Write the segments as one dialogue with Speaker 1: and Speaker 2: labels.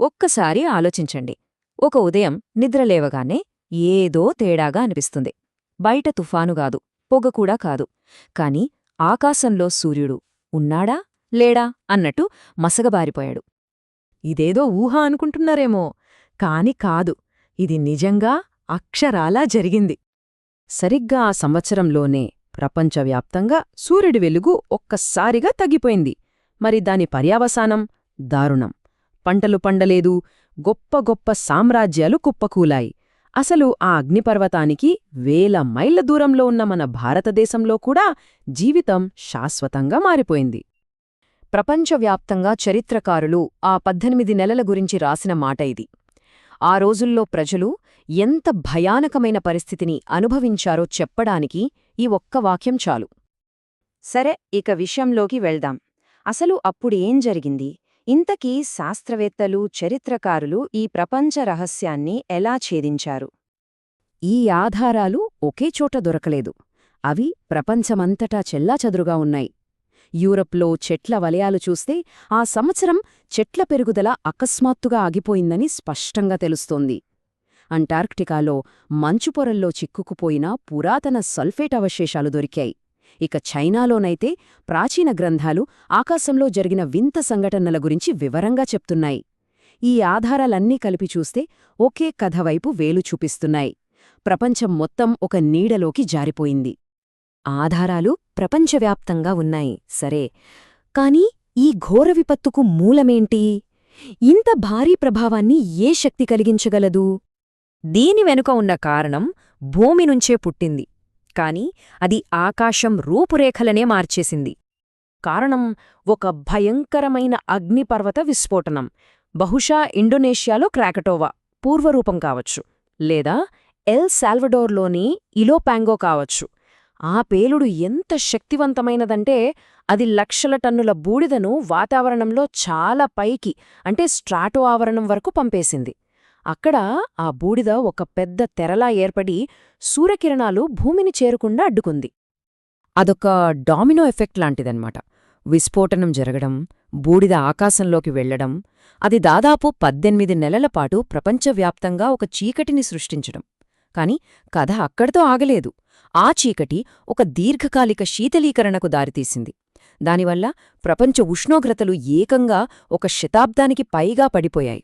Speaker 1: ఒక్కసారి ఆలోచించండి. ఒక ఉదయం నిద్రలేవగానే ఏదో తేడాగా అనిపిస్తుంది. బయట తుఫానుగాదు పొగకూడా కాదు. కాని ఆకాశంలో సూర్యుడు ఉన్నాడా లేడా అన్నట్టు మసగబారిపోయాడు.
Speaker 2: ఇదేదో ఊహ అనుకుంటున్నారేమో కాని కాదు ఇది నిజంగా అక్షరాలా జరిగింది. సరిగ్గా ఆ సంవత్సరంలోనే ప్రపంచవ్యాప్తంగా సూర్యుడి వెలుగు ఒక్కసారిగా తగ్గిపోయింది. మరి దాని పర్యావసానం దారుణం. పంటలు పండలేదు. గొప్ప గొప్ప సామ్రాజ్యాలు కుప్పకూలాయి. అసలు ఆ అగ్నిపర్వతానికి వేల మైళ్ళ దూరంలో ఉన్న మన భారతదేశంలో కూడా జీవితం శాశ్వతంగా మారిపోయింది.
Speaker 1: ప్రపంచవ్యాప్తంగా చరిత్రకారులు ఆ పద్దెనిమిది నెలల గురించి రాసిన మాట ఇది. ఆ రోజుల్లో ప్రజలు ఎంత భయానకమైన పరిస్థితిని అనుభవించారో చెప్పడానికి ఈ ఒక్క వాక్యం చాలు. సరే ఇక విషయంలోకి వెళ్దాం. అసలు అప్పుడేం జరిగింది? ఇంతకీ శాస్త్రవేత్తలు చరిత్రకారులు ఈ ప్రపంచ రహస్యాన్ని ఎలా ఛేదించారు?
Speaker 2: ఈ ఆధారాలు ఒకే చోట దొరకలేదు. అవి ప్రపంచమంతటా చెల్లాచెదురుగా ఉన్నాయి. యూరప్లో చెట్ల వలయాలు చూస్తే ఆ సంవత్సరం చెట్ల పెరుగుదల అకస్మాత్తుగా ఆగిపోయిందని స్పష్టంగా తెలుస్తోంది. అంటార్క్టికాలో మంచుపొరల్లో చిక్కుకుపోయిన పురాతన సల్ఫేట్ అవశేషాలు దొరికాయి. ఇక చైనాలోనైతే ప్రాచీన గ్రంథాలు ఆకాశంలో జరిగిన వింత సంఘటనల గురించి వివరంగా చెప్తున్నాయి. ఈ ఆధారాలన్నీ కలిపి చూస్తే ఒకే కథవైపు వేలు చూపిస్తున్నాయి. ప్రపంచం మొత్తం ఒక నీడలోకి జారిపోయింది.
Speaker 1: ఆధారాలు ప్రపంచవ్యాప్తంగా ఉన్నాయి సరే. కాని ఈ ఘోర విపత్తుకు మూలమేంటి? ఇంత భారీ ప్రభావాన్ని ఏ శక్తి కలిగించగలదు? దీని వెనుక ఉన్న కారణం భూమి నుంచే పుట్టింది. కాని అది ఆకాశం రూపురేఖలనే మార్చేసింది. కారణం ఒక భయంకరమైన అగ్నిపర్వత విస్ఫోటనం. బహుశా ఇండోనేషియాలో క్రాకటోవా పూర్వరూపం కావచ్చు. లేదా ఎల్ సాల్వడోర్లోని ఇలోపాంగో కావచ్చు. ఆ పేలుడు ఎంత శక్తివంతమైనదంటే అది లక్షల టన్నుల బూడిదను వాతావరణంలో చాలా పైకి అంటే స్ట్రాటో ఆవరణం వరకు పంపేసింది. అక్కడ ఆ బూడిద ఒక పెద్ద తెరలా ఏర్పడి సూర్యకిరణాలు భూమిని చేరకుండా అడ్డుకుంది.
Speaker 2: అదొక డామినో ఎఫెక్ట్ లాంటిదన్నమాట. విస్ఫోటనం జరగడం బూడిద ఆకాశంలోకి వెళ్ళడం అది దాదాపు పద్దెనిమిది నెలలపాటు ప్రపంచవ్యాప్తంగా ఒక చీకటిని సృష్టించడం. కాని కథ అక్కడితో ఆగలేదు. ఆ చీకటి ఒక దీర్ఘకాలిక శీతలీకరణకు దారితీసింది. దానివల్ల ప్రపంచ ఉష్ణోగ్రతలు ఏకంగా ఒక శతాబ్దానికి పైగా పడిపోయాయి.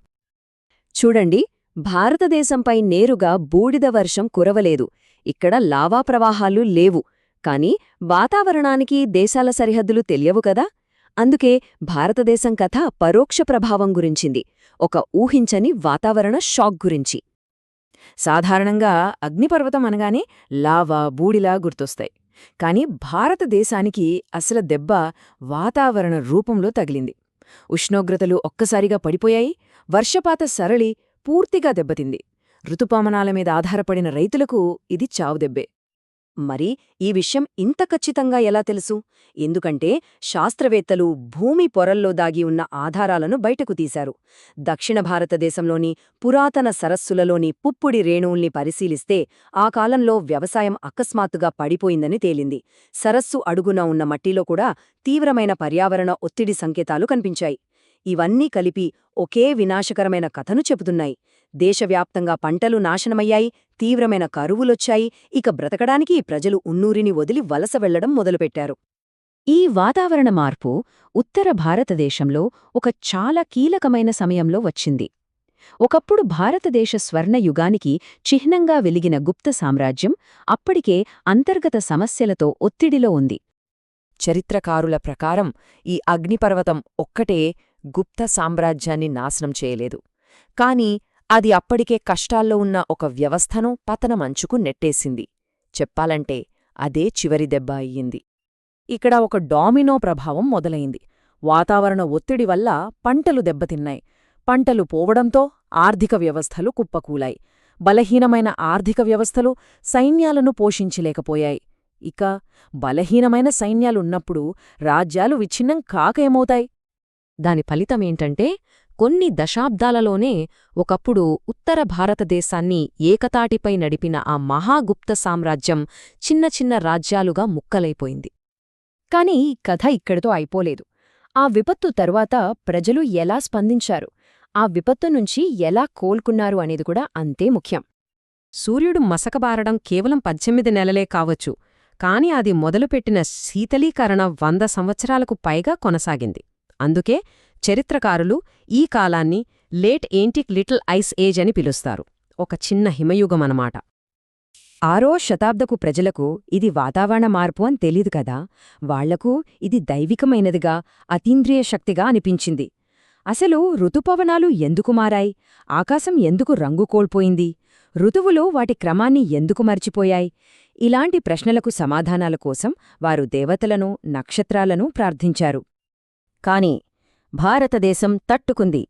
Speaker 1: చూడండి భారతదేశంపై నేరుగా బూడిద వర్షం కురవలేదు. ఇక్కడ లావా ప్రవాహాలు లేవు. కాని వాతావరణానికి దేశాల సరిహద్దులు తెలియవు కదా? అందుకే భారతదేశం కథ పరోక్ష ప్రభావం గురించింది. ఒక ఊహించని వాతావరణ షాక్ గురించి.
Speaker 2: సాధారణంగా అగ్నిపర్వతం అనగానే లావా బూడిలా గుర్తొస్తాయి. కాని భారతదేశానికి అసలు దెబ్బ వాతావరణ రూపంలో తగిలింది. ఉష్ణోగ్రతలు ఒక్కసారిగా పడిపోయాయి వర్షపాత సరళి పూర్తిగా దెబ్బతింది. ఋతుపవనాల మీద ఆధారపడిన రైతులకు ఇది చావుదెబ్బే
Speaker 1: మరి ఈ విషయం ఇంత ఖచ్చితంగా ఎలా తెలుసు? ఎందుకంటే శాస్త్రవేత్తలు భూమి పొరల్లో దాగి ఉన్న ఆధారాలను బయటకు తీశారు. దక్షిణ భారతదేశంలోని పురాతన సరస్సులలోని పుప్పుడి రేణువుల్ని పరిశీలిస్తే ఆ కాలంలో వ్యవసాయం అకస్మాత్తుగా పడిపోయిందని తేలింది. సరస్సు అడుగున ఉన్న మట్టిలో కూడా తీవ్రమైన పర్యావరణ ఒత్తిడి సంకేతాలు కనిపించాయి. ఇవన్నీ కలిపి ఒకే వినాశకరమైన కథను చెబుతున్నాయి. దేశవ్యాప్తంగా పంటలు నాశనమయ్యాయి తీవ్రమైన కరువులొచ్చాయి ఇక బ్రతకడానికి ప్రజలు ఉన్నూరిని వదిలి వలస వెళ్ళడం మొదలుపెట్టారు. ఈ వాతావరణ మార్పు ఉత్తర భారతదేశంలో ఒక చాలా కీలకమైన సమయంలో వచ్చింది. ఒకప్పుడు భారతదేశ స్వర్ణయుగానికి చిహ్నంగా వెలిగిన గుప్త సామ్రాజ్యం అప్పటికే అంతర్గత సమస్యలతో ఒత్తిడిలో ఉంది.
Speaker 2: చరిత్రకారుల ప్రకారం ఈ అగ్నిపర్వతం ఒక్కటే గుప్త సామ్రాజ్యాన్ని నాశనం చేయలేదు. కాని అది అప్పటికే కష్టాల్లో ఉన్న ఒక వ్యవస్థను పతనమంచుకు నెట్టేసింది. చెప్పాలంటే అదే చివరి దెబ్బ అయ్యింది. ఇక్కడ ఒక డామినో ప్రభావం మొదలైంది. వాతావరణ ఒత్తిడి వల్ల పంటలు దెబ్బతిన్నాయి. పంటలు పోవడంతో ఆర్థిక వ్యవస్థలు కుప్పకూలాయి. బలహీనమైన ఆర్థిక వ్యవస్థలు సైన్యాలను పోషించలేకపోయాయి. ఇక బలహీనమైన సైన్యాలున్నప్పుడు రాజ్యాలు విచ్ఛిన్నం కాక ఏమవుతాయి? దాని ఫలితమేంటంటే కొన్ని దశాబ్దాలలోనే ఒకప్పుడు ఉత్తర భారతదేశాన్ని ఏకతాటిపై నడిపిన ఆ మహాగుప్త సామ్రాజ్యం చిన్న చిన్న రాజ్యాలుగా ముక్కలైపోయింది.
Speaker 1: కాని కథ ఇక్కడితో అయిపోలేదు. ఆ విపత్తు తరువాత ప్రజలు ఎలా స్పందించారు? ఆ విపత్తు నుంచి ఎలా కోలుకున్నారు అనేది కూడా అంతే ముఖ్యం.
Speaker 3: సూర్యుడు మసకబారడం కేవలం పద్దెనిమిది నెలలే కావచ్చు కాని అది మొదలుపెట్టిన శీతలీకరణ వంద సంవత్సరాలకు పైగా కొనసాగింది. అందుకే చరిత్రకారులు ఈ కాలాన్ని late antique little ice age అని పిలుస్తారు. ఒక చిన్న హిమయుగమనమాట.
Speaker 1: ఆరో శతాబ్దపు ప్రజలకు ఇది వాతావరణ మార్పు అని తెలీదు కదా. వాళ్ళకు ఇది దైవికమైనదిగా అతీంద్రియ శక్తిగా అనిపించింది. అసలు ఋతుపవనాలు ఎందుకు మారాయి? ఆకాశం ఎందుకు రంగు కోల్పోయింది? ఋతువులు వాటి క్రమాన్ని ఎందుకు మర్చిపోయాయి? ఇలాంటి ప్రశ్నలకు సమాధానాల కోసం వారు దేవతలను నక్షత్రాలను ప్రార్థించారు. కాని భారతదేశం తట్టుకుంది.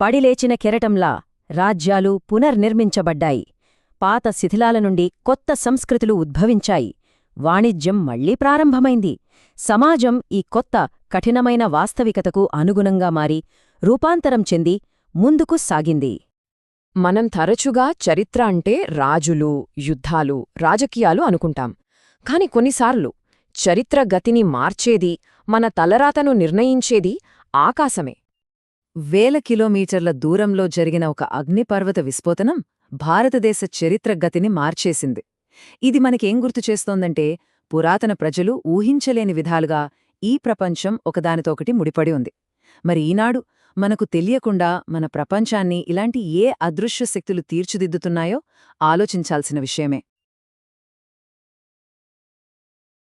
Speaker 1: పడిలేచిన కెరటంలా రాజ్యాలు పునర్నిర్మించబడ్డాయి. పాత శిథిలాల నుండి కొత్త సంస్కృతులు ఉద్భవించాయి. వాణిజ్యం మళ్ళీ ప్రారంభమైంది. సమాజం ఈ కొత్త కఠినమైన వాస్తవికతకు అనుగుణంగా మారి రూపాంతరం చెంది ముందుకు సాగింది.
Speaker 2: మనం తరచుగా చరిత్ర అంటే రాజులు యుద్ధాలు రాజకీయాలు అనుకుంటాం. కాని కొన్నిసార్లు చరిత్ర గతిని మార్చేది మన తలరాతను నిర్ణయించేది ఆకాశమే.
Speaker 1: వేల కిలోమీటర్ల దూరంలో జరిగిన ఒక అగ్నిపర్వత విస్ఫోటనం భారతదేశ చరిత్ర గతిని మార్చేసింది. ఇది మనకేం గుర్తు చేస్తోందంటే పురాతన ప్రజలు ఊహించలేని విధాలుగా ఈ ప్రపంచం ఒకదానితో ఒకటి ముడిపడి ఉంది. మరి ఈనాడు మనకు తెలియకుండా మన ప్రపంచాన్ని ఇలాంటి ఏ అదృశ్య శక్తులు తీర్చిదిద్దుతున్నాయో ఆలోచించాల్సిన విషయమే.